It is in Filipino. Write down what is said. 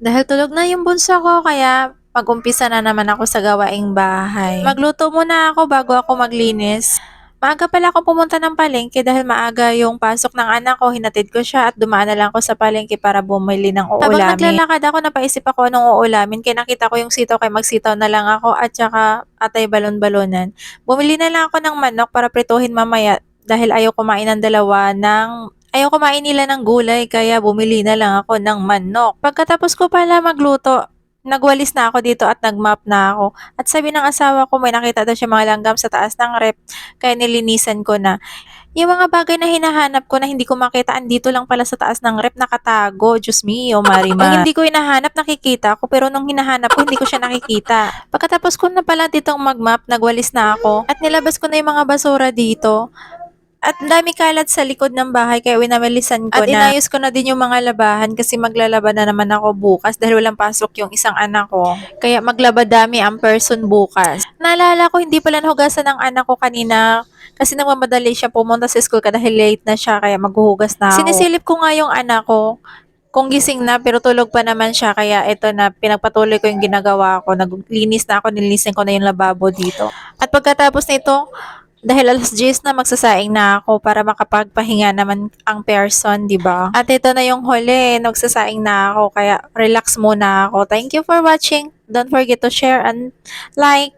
Dahil tulog na yung bunso ko, kaya mag-umpisa na naman ako sa gawaing bahay. Magluto muna ako bago ako maglinis. Maaga pala ako pumunta ng palengke dahil maaga yung pasok ng anak ko. Hinatid ko siya at dumaan na lang ako sa palengke para bumili ng uulamin. Habang naglalakad ako, napaisip ako anong uulamin. Kaya nakita ko yung sitaw, kaya magsitaw na lang ako at saka atay balon-balonan. Bumili na lang ako ng manok para prituhin mamaya dahil ayaw kumain ng dalawa ng Ayaw kumain nila ng gulay kaya bumili na lang ako ng manok. Pagkatapos ko pala magluto, nagwalis na ako dito at nagmap na ako. At sabi ng asawa ko may nakita daw siya mga langgam sa taas ng rep kaya nilinisan ko na. Yung mga bagay na hinahanap ko na hindi ko makita, andito lang pala sa taas ng rep nakatago. Diyos mio, Marima. Pag hindi ko hinahanap, nakikita ko. Pero nung hinahanap ko, hindi ko siya nakikita. Pagkatapos ko na pala ditong magmap, nagwalis na ako. At nilabas ko na yung mga basura dito. At dami kalat sa likod ng bahay kaya winamalisan ko At na. inayos ko na din yung mga labahan kasi maglalaba na naman ako bukas dahil walang pasok yung isang anak ko. Kaya maglaba dami ang person bukas. Naalala ko hindi pala nahugasan ng anak ko kanina kasi nagmamadali siya pumunta sa school ka dahil late na siya kaya maghuhugas na ako. Sinisilip ko nga yung anak ko kung gising na pero tulog pa naman siya kaya ito na pinagpatuloy ko yung ginagawa ko. Naglinis na ako, nilinisin ko na yung lababo dito. At pagkatapos nito, dahil alas 10 na magsasaing na ako para makapagpahinga naman ang person, di ba? At ito na yung huli, nagsasaing na ako kaya relax muna ako. Thank you for watching. Don't forget to share and like.